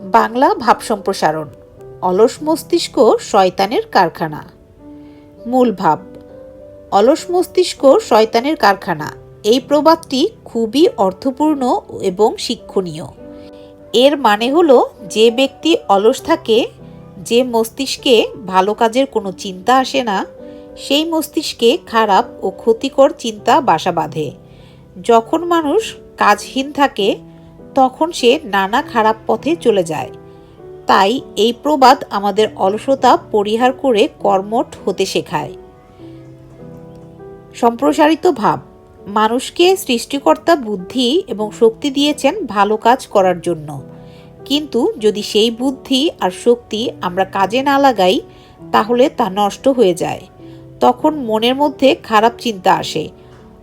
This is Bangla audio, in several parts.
বাংলা ভাব সম্প্রসারণ, অলস মস্তিষ্ক শয়তানের কারখানা। মূল ভাব, অলস মস্তিষ্ক শয়তানের কারখানা। এই প্রবাদটি খুবই অর্থপূর্ণ এবং শিক্ষণীয়। এর মানে হলো, যে ব্যক্তি অলস থাকে, যে মস্তিষ্কে ভালো কাজের কোনো চিন্তা আসে না, সেই মস্তিষ্কে খারাপ ও ক্ষতিকর চিন্তা বাসা বাঁধে। যখন মানুষ কাজহীন থাকে তখন সে নানা খারাপ পথে চলে যায়। তাই এই প্রবাদ আমাদের অলসতা পরিহার করে কর্মঠ হতে শেখায়। সম্প্রসারিত ভাব, মানুষকে সৃষ্টিকর্তা বুদ্ধি এবং শক্তি দিয়েছেন ভালো কাজ করার জন্য। কিন্তু যদি সেই বুদ্ধি আর শক্তি আমরা কাজে না লাগাই, তাহলে তা নষ্ট হয়ে যায়। তখন মনের মধ্যে খারাপ চিন্তা আসে।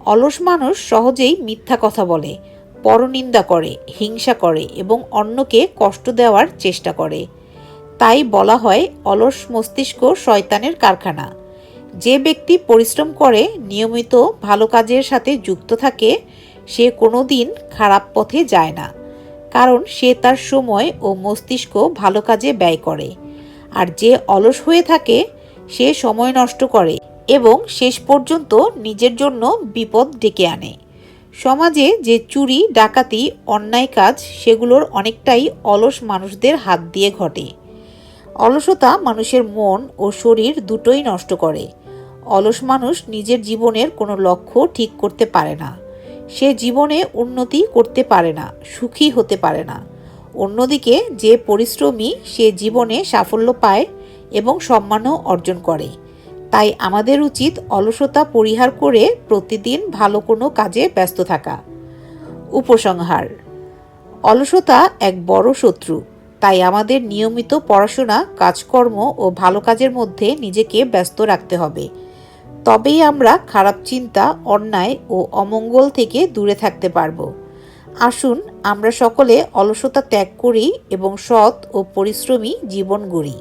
অলস মানুষ সহজেই মিথ্যা কথা বলে। পরনিন্দা করে, হিংসা করে এবং অন্যকে কষ্ট দেওয়ার চেষ্টা করে। তাই বলা হয়, অলস মস্তিষ্ক শয়তানের কারখানা। যে ব্যক্তি পরিশ্রম করে, নিয়মিত ভালো কাজের সাথে যুক্ত থাকে, সে কোনো দিন খারাপ পথে যায় না। কারণ সে তার সময় ও মস্তিষ্ক ভালো কাজে ব্যয় করে। আর যে অলস হয়ে থাকে, সে সময় নষ্ট করে এবং শেষ পর্যন্ত নিজের জন্য বিপদ ডেকে আনে। সমাজে যে চুরি, ডাকাতি, অন্যায় কাজ, সেগুলোর অনেকটাই অলস মানুষদের হাত দিয়ে ঘটে। অলসতা মানুষের মন ও শরীর দুটোই নষ্ট করে। অলস মানুষ নিজের জীবনের কোনো লক্ষ্য ঠিক করতে পারে না। সে জীবনে উন্নতি করতে পারে না, সুখী হতে পারে না। অন্যদিকে যে পরিশ্রমী সে জীবনে সাফল্য পায় এবং সম্মানও অর্জন করে। তাই আমাদের উচিত অলসতা পরিহার করে প্রতিদিন ভালো কোনো কাজে ব্যস্ত থাকা। উপসংহার, অলসতা এক বড় শত্রু, তাই আমাদের নিয়মিত পড়াশোনা, কাজকর্ম ও ভালো কাজের মধ্যে নিজেকে ব্যস্ত রাখতে হবে। তবেই আমরা খারাপ চিন্তা, অন্যায় ও অমঙ্গল থেকে দূরে থাকতে পারব। আসুন আমরা সকলে অলসতা ত্যাগ করি এবং সৎ ও পরিশ্রমী জীবন গড়ি।